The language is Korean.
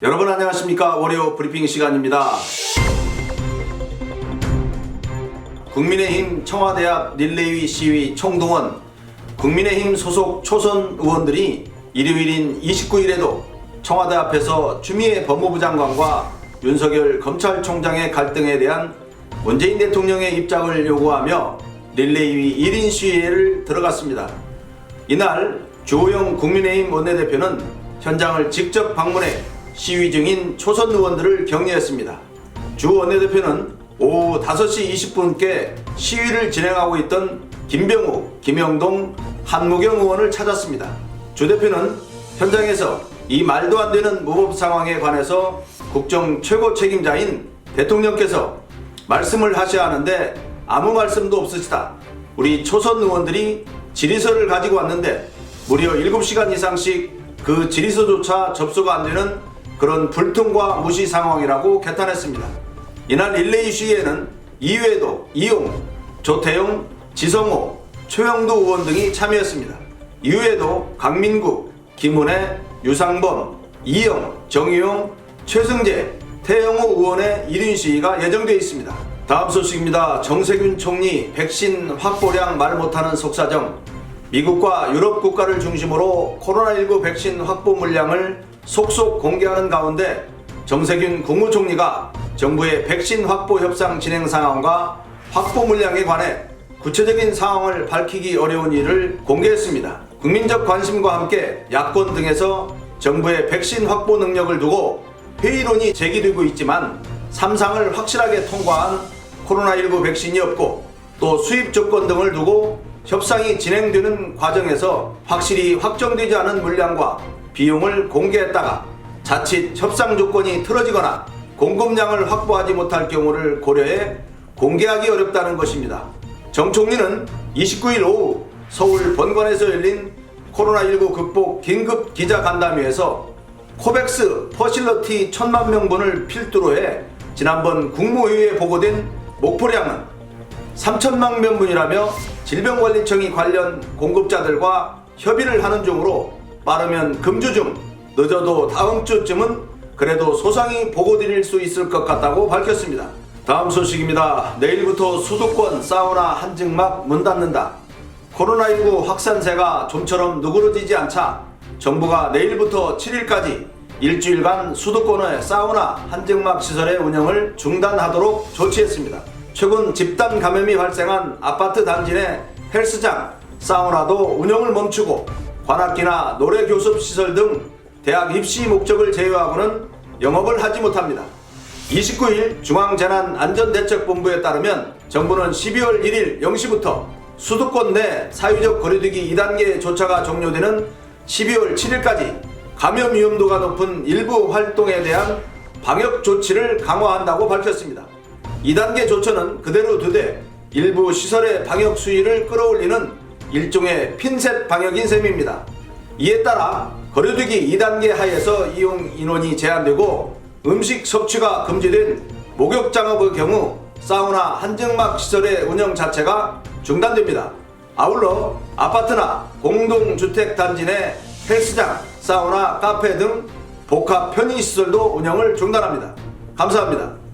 여러분 안녕하십니까 월요 브리핑 시간입니다. 국민의힘 청와대 앞 릴레이 시위 총동원 국민의힘 소속 초선 의원들이 일요일인 29일에도 청와대 앞에서 추미애 법무부 장관과 윤석열 검찰총장의 갈등에 대한 문재인 대통령의 입장을 요구하며 릴레이 1인 시위를 들어갔습니다. 이날 주호영 국민의힘 원내대표는 현장을 직접 방문해 시위 중인 초선 의원들을 격려했습니다. 주 원내대표는 오후 5시 20분께 시위를 진행하고 있던 김병우, 김영동, 한무경 의원을 찾았습니다. 주 대표는 현장에서 이 말도 안 되는 무법 상황에 관해서 국정 최고 책임자인 대통령께서 말씀을 하셔야 하는데 아무 말씀도 없으시다. 우리 초선 의원들이 질의서를 가지고 왔는데 무려 7시간 이상씩 그 질의서조차 접수가 안 되는 그런 불통과 무시 상황이라고 개탄했습니다. 이날 릴레이 시위에는 이외에도 이용, 조태용, 지성호, 최영도 의원 등이 참여했습니다. 이외에도 강민국, 김은혜, 유상범, 이영, 정의용, 최승재, 태영호 의원의 1인 시위가 예정되어 있습니다. 다음 소식입니다. 정세균 총리 백신 확보량 말 못하는 속사정 미국과 유럽 국가를 중심으로 코로나19 백신 확보 물량을 속속 공개하는 가운데 정세균 국무총리가 정부의 백신 확보 협상 진행 상황과 확보 물량에 관해 구체적인 상황을 밝히기 어려운 일을 공개했습니다. 국민적 관심과 함께 야권 등에서 정부의 백신 확보 능력을 두고 회의론이 제기되고 있지만 삼상을 확실하게 통과한 코로나19 백신이 없고 또 수입 조건 등을 두고 협상이 진행되는 과정에서 확실히 확정되지 않은 물량과 비용을 공개했다가 자칫 협상 조건이 틀어지거나 공급량을 확보하지 못할 경우를 고려해 공개하기 어렵다는 것입니다. 정 총리는 29일 오후 서울 본관에서 열린 코로나19 극복 긴급 기자 간담회에서 코백스 퍼실러티 천만 명분을 필두로 해 지난번 국무회의에 보고된 목표량은 3천만 명분이라며 질병관리청이 관련 공급자들과 협의를 하는 중으로 빠르면 금주 중 늦어도 다음 주쯤은 그래도 소상히 보고 드릴 수 있을 것 같다고 밝혔습니다. 다음 소식입니다. 내일부터 수도권 사우나 한증막 문 닫는다. 코로나19 확산세가 좀처럼 누그러지지 않자 정부가 내일부터 7일까지 일주일간 수도권의 사우나 한증막 시설의 운영을 중단하도록 조치했습니다. 최근 집단 감염이 발생한 아파트 단지 내 헬스장, 사우나도 운영을 멈추고 관악기나 노래 교습 시설 등 대학 입시 목적을 제외하고는 영업을 하지 못합니다. 29일 중앙재난안전대책본부에 따르면 정부는 12월 1일 0시부터 수도권 내 사회적 거리두기 2단계 조차가 종료되는 12월 7일까지 감염 위험도가 높은 일부 활동에 대한 방역 조치를 강화한다고 밝혔습니다. 2단계 조처는 그대로 두되 일부 시설의 방역 수위를 끌어올리는 일종의 핀셋 방역인 셈입니다. 이에 따라 거리두기 2단계 하에서 이용 인원이 제한되고 음식 섭취가 금지된 목욕 장업의 경우 사우나 한정막 시설의 운영 자체가 중단됩니다. 아울러 아파트나 공동주택 단지 내 헬스장, 사우나, 카페 등 복합 편의시설도 운영을 중단합니다. 감사합니다.